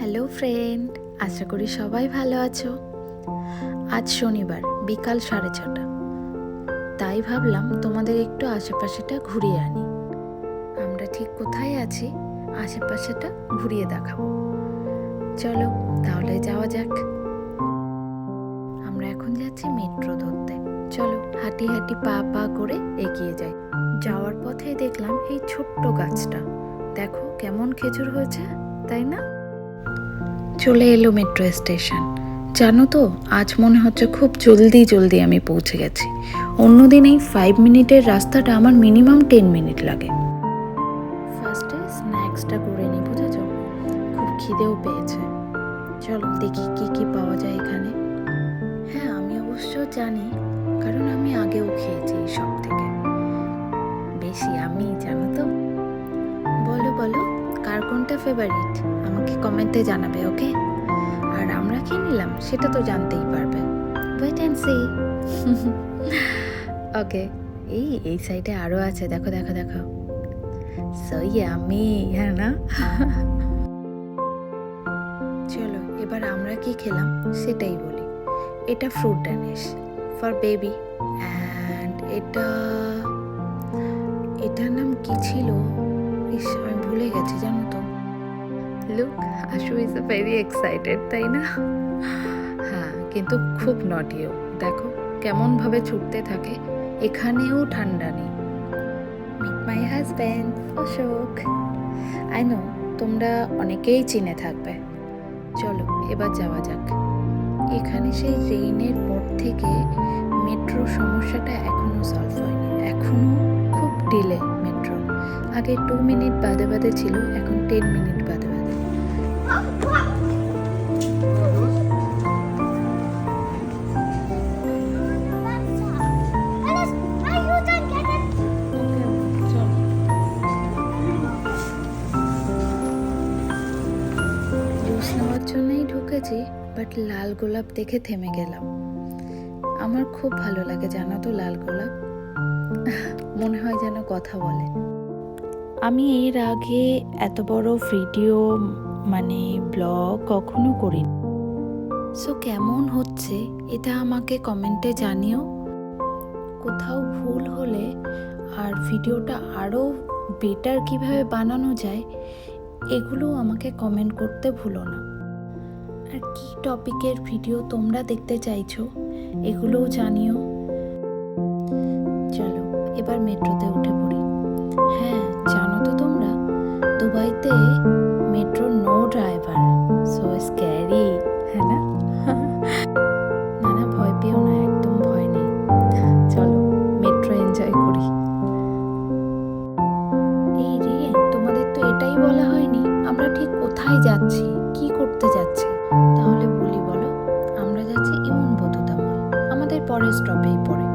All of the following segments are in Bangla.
হ্যালো ফ্রেন্ড, আশা করি সবাই ভালো আছো। আজ শনিবার, বিকাল সাড়ে ছটা। তাই ভাবলাম তোমাদের একটু আশেপাশেটা ঘুরিয়ে আনি। আমরা ঠিক কোথায় আছি, আশেপাশেটা ঘুরিয়ে দেখাবো। চলো তাহলে যাওয়া যাক। আমরা এখন যাচ্ছি মেট্রো ধরতে। চলো হাঁটি হাঁটি পা পা করে এগিয়ে যাই। যাওয়ার পথে দেখলাম এই ছোট্ট গাছটা। দেখো কেমন খেজুর হয়েছে, তাই না? চলে এলো মেট্রো স্টেশন। জানো তো, আজ মনে হচ্ছে খুব জলদি জলদি আমি পৌঁছে গেছি। অন্যদিন এই ফাইভ মিনিটের রাস্তাটা আমার মিনিমাম টেন মিনিট লাগে। ফার্স্টে স্ন্যাক্সটা করে নিই বুঝেছ? খুব খিদেও পেয়েছে। চলো দেখি কি কি পাওয়া যায় এখানে। হ্যাঁ আমি অবশ্য জানি, কারণ আমি আগেও খেয়েছি সব থেকে। বেশি আমি, জানো তো? বলো বলো, কার কোনটা ফেভারিট কমেন্টে জানাবে, ওকে? আর আমরা কি নিলাম? সেটা তো জানতেই পারবে। ওয়েট অ্যান্ড সি ওকে, এই এই সাইডে আরও আছে। দেখো দেখো দেখো। সো আমি হ্যাঁ না? চলো, এবার আমরা কি খেলাম? সেটাই বলি। এটা fruit Danish for baby and এটা, এটার নাম কি ছিল? ইস, আমি ভুলে গেছি, জানো? লুক আশু ইজ ভেরি এক্সাইটেড তাই না? হ্যাঁ কিন্তু খুব নটিও দেখো কেমনভাবে ছুটতে থাকে, এখানেও ঠান্ডা নেই। Meet my husband Ashok. I know তোমরা অনেকেই চিনে থাকবে। চলো, এবার যাওয়া যাক। এখানে সেই রেইনের পর থেকে মেট্রো সমস্যাটা এখনও সলভ হয়নি। এখনও খুব ডিলে মেট্রো আগে টু মিনিট বাদে বাদে ছিল, এখন টেন মিনিট বাদে। লাল গোলাপ দেখে থেমে গেলাম। আমার খুব ভালো লাগে, জানো তো, লাল গোলাপ। মনে হয় যেন কথা বলে। আমি এর আগে এত বড় ভিডিও মানে ব্লগ কখনো করিনি। সো কেমন হচ্ছে এটা আমাকে কমেন্টে জানিও। কোথাও ভুল হলে আর ভিডিওটা আরও বেটার কীভাবে বানানো যায়, এগুলো আমাকে কমেন্ট করতে ভুলো না। আর কি টপিকের ভিডিও তোমরা দেখতে চাইছো, এগুলোও জানিও। চলো, এবার মেট্রোতে উঠে পড়ি। হ্যাঁ জানো তো তোমরা, দুবাইতে metro no driver. So scary হ্যাঁ না? না না, ভয় পেও না, একদম ভয় নেই। চলো, মেট্রো এনজয় করি। এই রে, তোমাদের তো এটাই বলা হয়নি, আমরা ঠিক কোথায় যাচ্ছি? কি করতে যাচ্ছি? তাহলে বলি বলো, আমরা যাচ্ছি ইমন বধুতা মল। আমাদের পরের স্টপেই পড়ে।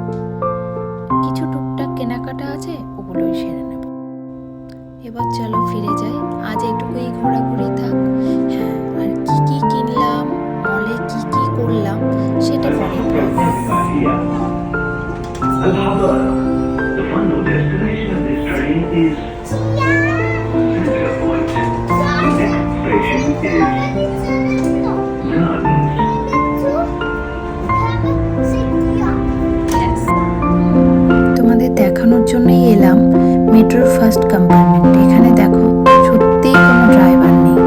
কিছু টুকটাক কেনাকাটা আছে, ওগুলোই সেরে নেব। এবার চলো ফিরে যাই। আজ এইটুকুই ঘোরাঘুরি থাক। হ্যাঁ আর কি কি কিনলাম, মলে কি কি করলাম, সেটা পরে এলাম মেট্রোর ফার্স্ট কম্পার্টমেন্ট এখানে দেখো। সত্যিই কোনো ড্রাইভার নেই।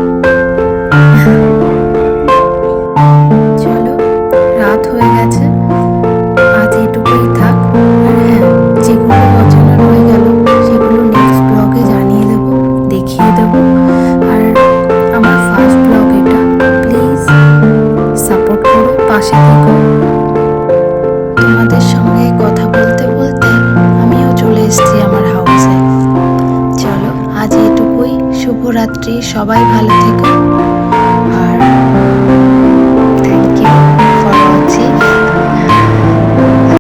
চলো, রাত হয়ে গেছে। আজ এটুকুই থাক। আর হ্যাঁ যেগুলো অচেনা রয়ে গেল, সেগুলো নেক্সট ব্লগে জানিয়ে দেব, দেখিয়ে দেব। আর আমার ফার্স্ট ব্লগ এটা প্লিজ সাপোর্ট করো, পাশে থেকো। তোমাদের শুভরাত্রি সবাই ভালো থেকো।